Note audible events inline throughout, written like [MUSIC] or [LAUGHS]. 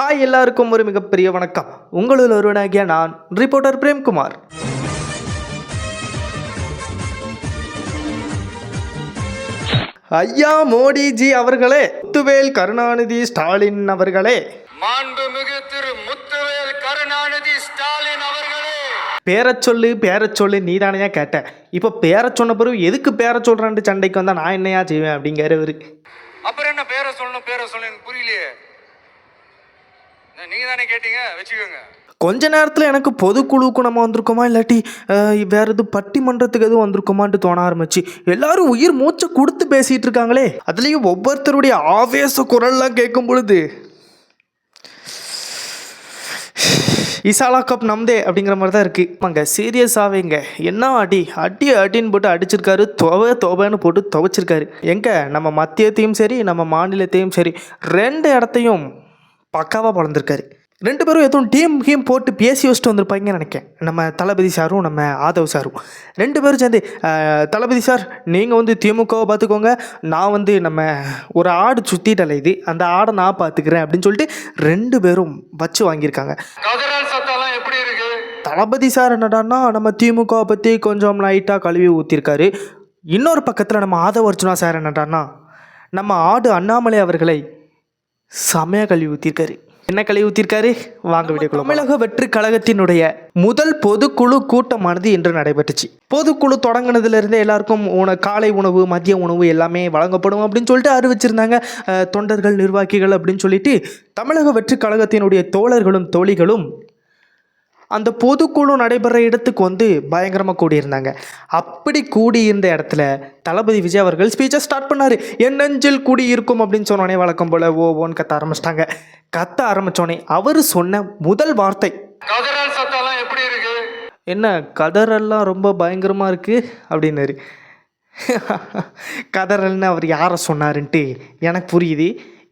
Hi எல்லாருக்கும் ஒரு மிகப்பெரிய வணக்கம். உங்களில் ஒருவனாகிய நான் ரிப்போர்ட்டர் பிரேம்குமார். ஐயா மோடிஜி அவர்களே முத்துவேல் கருணாநிதி ஸ்டாலின் அவர்களே. மாண்புமிகு திரு முத்துவேல் கருணாநிதி ஸ்டாலின் அவர்களே. பேரச் சொல்லு பேரச் சொல்லு நீதானையா கேட்ட. இப்போ பேரச் சொன்ன பிறகு எதுக்கு பேரச் சொல்கிறேன்ட்டு சண்டைக்கு வந்தால் நான் என்னையா செய்வேன் அப்படிங்கிறவரு அப்புறம் என்ன பேரை சொல்லணும் பேரை சொல்லணும் எனக்கு புரியலையே நீங்க தானே கேட்டீங்க? வச்சுக்கோங்க. கொஞ்ச நேரத்தில் எனக்கு பொதுக்குழுவுக்கு நம்ம வந்திருக்கோமா? இல்லாட்டி அஹ், வேற பட்டிமன்றத்துக்கு எதுவும் வந்திருக்கோமான்ட்டு தோண ஆரம்பிச்சு. எல்லாரும் உயிர் மூச்சை கொடுத்து பேசிகிட்டு இருக்காங்களே. அதுலேயும் ஒவ்வொருத்தருடைய ஆவேச குரல்லாம் கேட்கும் பொழுது இசாலா கப் நம்தே அப்படிங்கிற மாதிரி தான் இருக்குது அங்கே சீரியஸாகவேங்க என்ன அடி? அடி அடின்னு போட்டு அடிச்சிருக்காரு. துவை துவைன்னு போட்டு துவைச்சிருக்காரு. எங்கே? நம்ம மத்தியத்தையும் சரி நம்ம மாநிலத்தையும் சரி. ரெண்டு இடத்தையும் பக்காவாக பிறந்திருக்காரு ரெண்டு பேரும் எதுவும் டீம் கீம் போட்டு பேசி வச்சுட்டு வந்திருப்பாங்கன்னு நினைக்கிறேன். நம்ம தளபதி சாரும் நம்ம ஆதவ் சாரும். ரெண்டு பேரும் சேர்ந்து "அஹ், தளபதி சார் நீங்கள் வந்து திமுகவை பார்த்துக்கோங்க. நான் வந்து நம்ம ஒரு ஆடு சுற்றிட்டல இது. அந்த ஆடை நான் பார்த்துக்கிறேன் அப்படின்னு சொல்லிட்டு ரெண்டு பேரும் வச்சு வாங்கியிருக்காங்க. தளபதி சார் என்னடான்னா நம்ம திமுகவை பற்றி கொஞ்சம் லைட்டாக கழுவி ஊற்றிருக்காரு இன்னொரு பக்கத்தில் நம்ம ஆதவ அர்ஜுனா சார் என்னடான்னா நம்ம ஆடு அண்ணாமலை அவர்களை செமையாக கழுவி ஊற்றிருக்காரு என்ன கழுவி ஊற்றிருக்காரு வாங்க வீடியோக்குள்ள தமிழக வெற்றி கழகத்தினுடைய முதல் பொதுக்குழு கூட்டமானது இன்று நடைபெற்றுச்சு. பொதுக்குழு தொடங்கினதுலேருந்தே எல்லாருக்கும் உண காலை உணவு மதிய உணவு எல்லாமே வழங்கப்படும் அப்படின்னு சொல்லிட்டு அறிவிச்சிருந்தாங்க. தொண்டர்கள் நிர்வாகிகள் அப்படின்னு சொல்லிட்டு தமிழக வெற்றி கழகத்தினுடைய தோழர்களும் தோழிகளும் அந்த பொதுக்குழு நடைபெற இடத்துக்கு வந்து பயங்கரமாக கூடியிருந்தாங்க. அப்படி கூடியிருந்த இடத்துல தளபதி விஜய் அவர்கள் ஸ்பீச்சை ஸ்டார்ட் பண்ணார். என் நெஞ்சில் கூடி இருக்கும் அப்படின்னு சொன்னோடனே வழக்கம் போல் ஓ ஓன்னு கத்த ஆரம்பிச்சிட்டாங்க. கத்த ஆரம்பித்தோடனே அவர் சொன்ன முதல் வார்த்தை. எப்படி இருக்கு? என்ன கதறெல்லாம் ரொம்ப பயங்கரமாக இருக்குது அப்படின்னாரு. [LAUGHS] கதறல்னு அவர் யாரை சொன்னாருன்ட்டு எனக்கு புரியுது.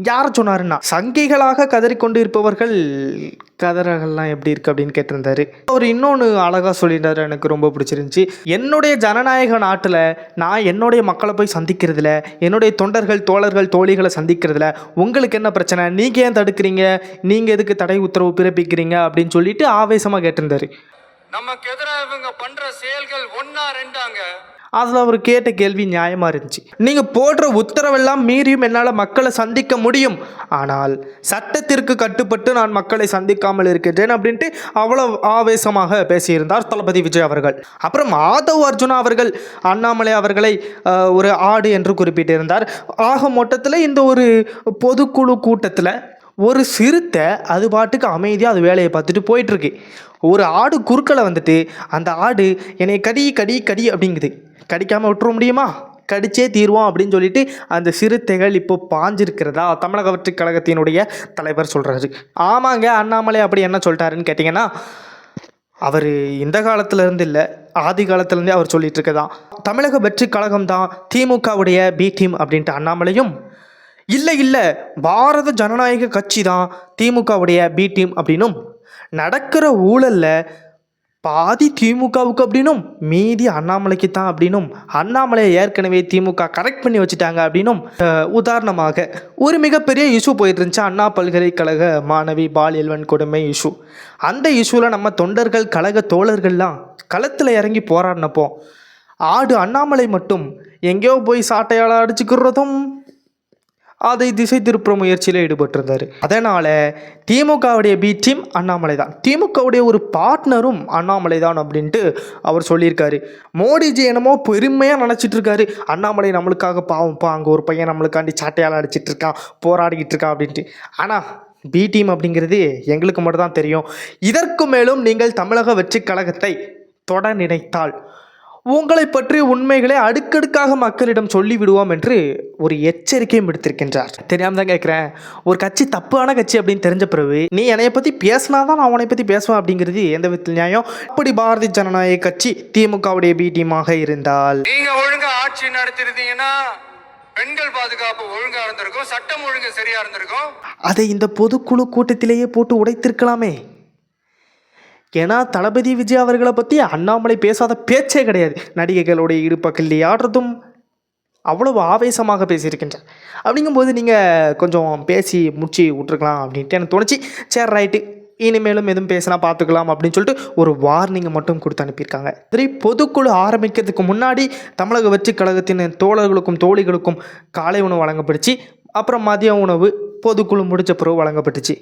யார் சொன்னாருன்னா சங்கிகளாக கதறிக்கொண்டு இருப்பவர்கள் கதறகள்லாம் எப்படி இருக்குது அப்படின்னு கேட்டிருந்தாரு. அவர் இன்னொன்று அழகாக சொல்லியிருந்தாரு எனக்கு ரொம்ப பிடிச்சிருந்துச்சி. என்னுடைய ஜனநாயக நாட்டில் நான் என்னுடைய மக்களை போய் சந்திக்கிறதுல என்னுடைய தொண்டர்கள் தோழர்கள் தோழிகளை சந்திக்கிறதுல உங்களுக்கு என்ன பிரச்சனை? நீங்கள் ஏன் தடுக்கிறீங்க? நீங்கள் எதுக்கு தடை உத்தரவு பிறப்பிக்கிறீங்க அப்படின்னு சொல்லிட்டு ஆவேசமாக கேட்டிருந்தாரு. நமக்கு எதிராக இவங்க பண்ணுற அதில் அவர் கேட்ட கேள்வி நியாயமாக இருந்துச்சு. நீங்கள் போடுற உத்தரவெல்லாம் மீறியும் என்னால் மக்களை சந்திக்க முடியும். ஆனால் சட்டத்திற்கு கட்டுப்பட்டு நான் மக்களை சந்திக்காமல் இருக்கின்றேன் அப்படின்ட்டு அவ்வளோ ஆவேசமாக பேசியிருந்தார் தளபதி விஜய் அவர்கள். அப்புறம் மாதவ் அர்ஜுனா அவர்கள் அண்ணாமலை அவர்களை ஒரு ஆடு என்று குறிப்பிட்டிருந்தார். ஆக மொத்தத்தில் இந்த ஒரு பொதுக்குழு கூட்டத்தில் ஒரு சிறுத்தை அது பாட்டுக்கு அமைதியாக அது வேலையை பார்த்துட்டு போயிட்டுருக்கு ஒரு ஆடு குறுக்களை வந்துட்டு அந்த ஆடு என்னை கடி கடி கடி அப்படிங்குது. கடிக்காமல் விட்டுற முடியுமா? கடிச்சே தீர்வோம் அப்படின்னு சொல்லிட்டு அந்த சிறுத்தைகள் இப்போ பாஞ்சிருக்கிறதா தமிழக வெற்றிக் கழகத்தினுடைய தலைவர் சொல்கிறாரு ஆமாங்க அண்ணாமலை அப்படி என்ன சொல்லிட்டாருன்னு கேட்டிங்கன்னா அவர் இந்த காலத்துலேருந்து இல்லை ஆதி காலத்துலேருந்தே அவர் சொல்லிட்டு இருக்கதான் தமிழக வெற்றி கழகம் தான் திமுகவுடைய பி டீம் அப்படின்ட்டு அண்ணாமலையும் இல்லை இல்லை பாரத ஜனநாயக கட்சி தான் திமுகவுடைய பி டீம் அப்படின்னும் நடக்கிற ஊழலில் பாதி திமுகவுக்கு அப்படின்னும் மீதி அண்ணாமலைக்கு தான் அப்படின்னும் அண்ணாமலையை ஏற்கனவே திமுக கரெக்ட் பண்ணி வச்சுட்டாங்க அப்படின்னும் உதாரணமாக ஒரு மிகப்பெரிய இஷ்யூ போயிட்டு இருந்துச்சு அண்ணா பல்கலைக்கழக மாணவி பாலியல்வன் கொடுமை இஷ்யூ அந்த இஷ்யூவில் நம்ம தொண்டர்கள் கழக தோழர்கள்லாம் களத்தில் இறங்கி போராடினப்போ ஆடு அண்ணாமலை மட்டும் எங்கேயோ போய் சாட்டையால் அடிச்சுக்கிறதும் அதை திசை திருப்புற முயற்சியில் ஈடுபட்டிருந்தார். அதனால் திமுகவுடைய பி டீம் அண்ணாமலை தான். திமுகவுடைய ஒரு பார்ட்னரும் அண்ணாமலை தான் அப்படின்ட்டு அவர் சொல்லியிருக்காரு. மோடிஜி என்னமோ பெருமையாக நினச்சிட்டு இருக்காரு அண்ணாமலை நம்மளுக்காக பாவம்ப்பா அங்கே ஒரு பையன் நம்மளுக்காண்டி சாட்டையால் அடிச்சிட்டு இருக்கான் போராடிக்கிட்டு இருக்கான் அப்படின்ட்டு. ஆனால் பி டீம் அப்படிங்கிறது எங்களுக்கு மட்டும் தான் தெரியும். இதற்கு மேலும் நீங்கள் தமிழக வெற்றி கழகத்தை தொட நினைத்தால் உங்களை பற்றிய உண்மைகளை அடுக்கடுக்காக மக்களிடம் சொல்லி விடுவோம் என்று ஒரு எச்சரிக்கையும் விடுத்திருக்கின்றார். தெரியாம தான் கேட்குறேன். ஒரு கட்சி தப்பான கட்சி அப்படின்னு தெரிஞ்ச பிறகு நீ என்னைய பற்றி பேசினாதான் நான் உன்னை பற்றி பேசுவேன் அப்படிங்கிறது எந்த விதத்தில் நியாயம்? அப்படி பாரதிய ஜனநாயக கட்சி திமுகவுடைய பி டீமாக இருந்தால்? நீங்க ஒழுங்கா ஆட்சி நடத்திருந்தீங்கன்னா பெண்கள் பாதுகாப்பு ஒழுங்கா இருந்திருக்கும் சட்டம் ஒழுங்கு சரியா இருந்திருக்கும். அதை இந்த பொதுக்குழு கூட்டத்திலேயே போட்டு உடைத்திருக்கலாமே. ஏன்னா தளபதி விஜய் அவர்களை பற்றி அண்ணாமலை பேசாத பேச்சே கிடையாது. நடிகைகளுடைய இடுப்ப ஆடுறதும் அவ்வளவு ஆவேசமாக பேசியிருக்கின்றார். அப்படிங்கும்போது நீங்கள் கொஞ்சம் பேசி முடிச்சு விட்ருக்கலாம் அப்படின்ட்டு எனக்கு தோணுச்சு. சரி ரைட்டு இனிமேலும் எதுவும் பேசினா பார்த்துக்கலாம் அப்படின்னு சொல்லிட்டு ஒரு வார்னிங்கை மட்டும் கொடுத்து அனுப்பியிருக்காங்க. சரி பொதுக்குழு ஆரம்பிக்கிறதுக்கு முன்னாடி தமிழக வெற்றி கழகத்தின் தோழர்களுக்கும் தோழிகளுக்கும் காலை உணவு வழங்கப்படுச்சு அப்புறம் மதிய உணவு பொதுக்குழு முடிச்ச பிறகு வழங்கப்பட்டுச்சு.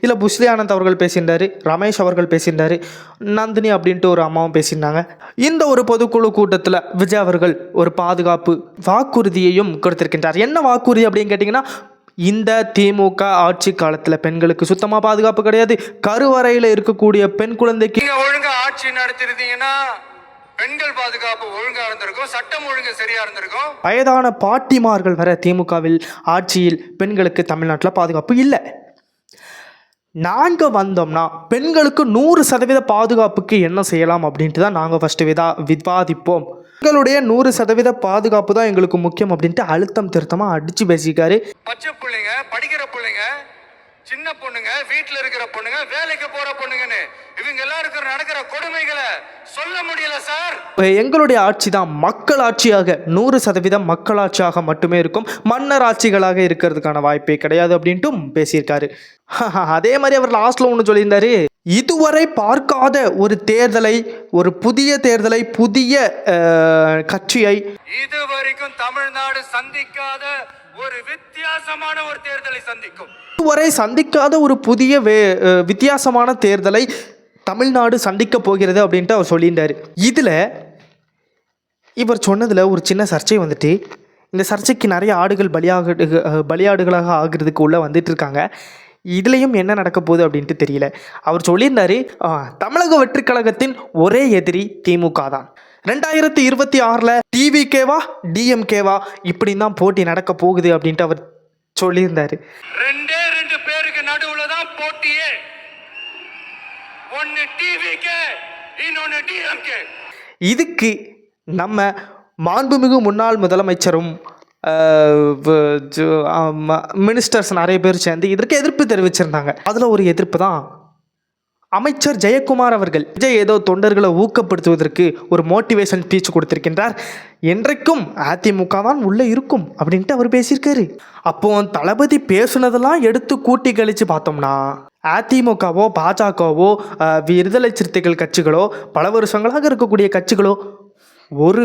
இல்லை புஷ்லி ஆனந்த் அவர்கள் பேசியிருந்தாரு ரமேஷ் அவர்கள் பேசியிருந்தார் நந்தினி அப்படின்ட்டு ஒரு அம்மாவும் பேசியிருந்தாங்க. இந்த ஒரு பொதுக்குழு கூட்டத்தில் விஜய் அவர்கள் ஒரு பாதுகாப்பு வாக்குறுதியையும் கொடுத்திருக்கின்றார். என்ன வாக்குறுதி அப்படின்னு கேட்டிங்கன்னா இந்த திமுக ஆட்சி காலத்தில் பெண்களுக்கு சுத்தமாக பாதுகாப்பு கிடையாது. கருவறையில் இருக்கக்கூடிய பெண் குழந்தைக்கு ஒழுங்காக ஆட்சி நடத்திருந்தீங்கன்னா பெண்கள் பாதுகாப்பு ஒழுங்கா இருந்திருக்கும் சட்டம் ஒழுங்கு சரியா இருந்திருக்கும். வயதான பாட்டிமார்கள் வர திமுகவில் ஆட்சியில் பெண்களுக்கு தமிழ்நாட்டில் பாதுகாப்பு இல்லை. நாங்கள் வந்தோம்னா பெண்களுக்கு நூறு சதவீத பாதுகாப்புக்கு என்ன செய்யலாம் அப்படின்ட்டு தான் நாங்கள் ஃபஸ்ட்டு விதா விவாதிப்போம். எங்களுடைய நூறு சதவீத பாதுகாப்பு தான் எங்களுக்கு முக்கியம் அப்படின்ட்டு அழுத்தம் திருத்தமாக அடித்து பேசிக்காரு பச்சை பிள்ளைங்க படிக்கிற பிள்ளைங்க சின்ன பொண்ணுங்க வீட்டுல இருக்கிற பொண்ணுங்க வேலைக்கு போற பொண்ணுங்கன்னு இவங்க எல்லாருக்கும் நடக்கிற கொடுமைகளை சொல்ல முடியல சார். எங்களுடைய ஆட்சி தான் மக்கள் ஆட்சியாக நூறு சதவீதம் மக்களாட்சியாக மட்டுமே இருக்கும். மன்னர் ஆட்சிகளாக இருக்கிறதுக்கான வாய்ப்பே கிடையாது அப்படின்ட்டும் பேசியிருக்காரு. அதே மாதிரி அவர் லாஸ்ட்ல ஒன்று சொல்லியிருந்தாரு. இதுவரை பார்க்காத ஒரு தேர்தலை ஒரு புதிய தேர்தலை புதிய கட்சியை இது வரைக்கும் தமிழ்நாடு சந்திக்காத ஒரு வித்தியாசமான ஒரு தேர்தலை சந்திக்கும். இதுவரை சந்திக்காத ஒரு புதிய வே வித்தியாசமான தேர்தலை தமிழ்நாடு சந்திக்க போகிறது அப்படின்ட்டு அவர் சொல்லியிருந்தார். இதில் இவர் சொன்னதில் ஒரு சின்ன சர்ச்சை வந்துட்டு இந்த சர்ச்சைக்கு நிறைய ஆடுகள் பலியாக பலியாடுகளாக ஆகிறதுக்கு உள்ளே வந்துட்டு இருக்காங்க. இதுலேயும் என்ன நடக்க போகுது அப்படின்ட்டு தெரியல. அவர் சொல்லியிருந்தாரு ஆ, தமிழக வெற்றிக் கழகத்தின் ஒரே எதிரி திமுக தான். ரெண்டாயிரத்தி இருபத்தி ஆறில் டிவிகேவா டிஎம்கேவா இப்படி தான் போட்டி நடக்க போகுது அப்படின்ட்டு அவர் சொல்லியிருந்தார். ரெண்டே ரெண்டு பேருக்கு நடுவுல தான் போட்டியே டிஎம்கே இதுக்கு நம்ம மாண்புமிகு முன்னாள் முதலமைச்சரும் மினிஸ்டர்ஸ் நிறைய பேர் சேர்ந்து இதற்கு எதிர்ப்பு தெரிவிச்சிருந்தாங்க. அதில் ஒரு எதிர்ப்பு தான் அமைச்சர் ஜெயக்குமார் அவர்கள். விஜய் ஏதோ தொண்டர்களை ஊக்கப்படுத்துவதற்கு ஒரு மோட்டிவேஷன் ஸ்பீச் கொடுத்திருக்கின்றார். என்றைக்கும் அதிமுக தான் உள்ளே இருக்கும் அப்படின்ட்டு அவர் பேசியிருக்காரு. அப்போ தளபதி பேசுனதெல்லாம் எடுத்து கூட்டி கழித்து பார்த்தோம்னா அதிமுகவோ பாஜகவோ விடுதலை சிறுத்தைகள் கட்சிகளோ பல வருஷங்களாக இருக்கக்கூடிய கட்சிகளோ ஒரு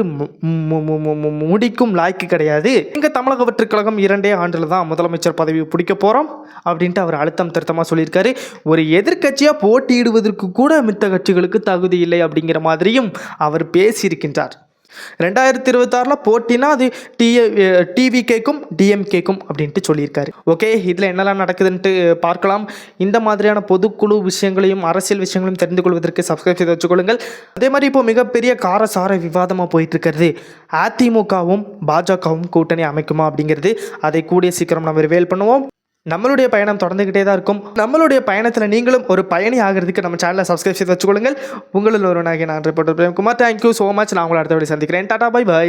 முடிக்கும் லாய்க்கு கிடையாது. எங்கள் தமிழக வெற்றிக் கழகம் இரண்டே ஆண்டில் தான் முதலமைச்சர் பதவி பிடிக்க போகிறோம் அப்படின்ட்டு அவர் அழுத்தம் திருத்தமாக சொல்லியிருக்காரு. ஒரு எதிர்க்கட்சியாக போட்டியிடுவதற்கு கூட மித்த கட்சிகளுக்கு தகுதி இல்லை அப்படிங்கிற மாதிரியும் அவர் பேசியிருக்கின்றார். ரெண்டாயிரத்தி இருபத்தாறில் போட்டினா அது டி டிவிகேக்கும் டிஎம்கேக்கும் அப்படின்ட்டு சொல்லியிருக்காரு. ஓகே இதில் என்னெல்லாம் நடக்குதுன்ட்டு பார்க்கலாம். இந்த மாதிரியான பொதுக்குழு விஷயங்களையும் அரசியல் விஷயங்களையும் தெரிந்து கொள்வதற்கு சப்ஸ்கிரைப் செய்து வச்சுக்கொள்ளுங்கள். அதே மாதிரி இப்போ மிகப்பெரிய காரசார விவாதமாக போயிட்டு இருக்கிறது அதிமுகவும் பாஜகவும் கூட்டணி அமைக்குமா அப்படிங்கிறது. அதை கூடிய சீக்கிரம் நம்ம ரிவேல் பண்ணுவோம். நம்மளுடைய பயணம் தொடர்ந்துக்கிட்டே தான் இருக்கும். நம்மளுடைய பயணத்தில் நீங்களும் ஒரு பயணி ஆகிறதுக்கு நம்ம சேனலை சப்ஸ்கிரைப் செய்து வச்சுக்கொள்ளுங்கள். உங்களில் ஒருவனாகிய நான் reporter Premkumar. Thank you so much நான் உங்களை அடுத்த வீடியோ சந்திக்கிறேன். Tata bye bye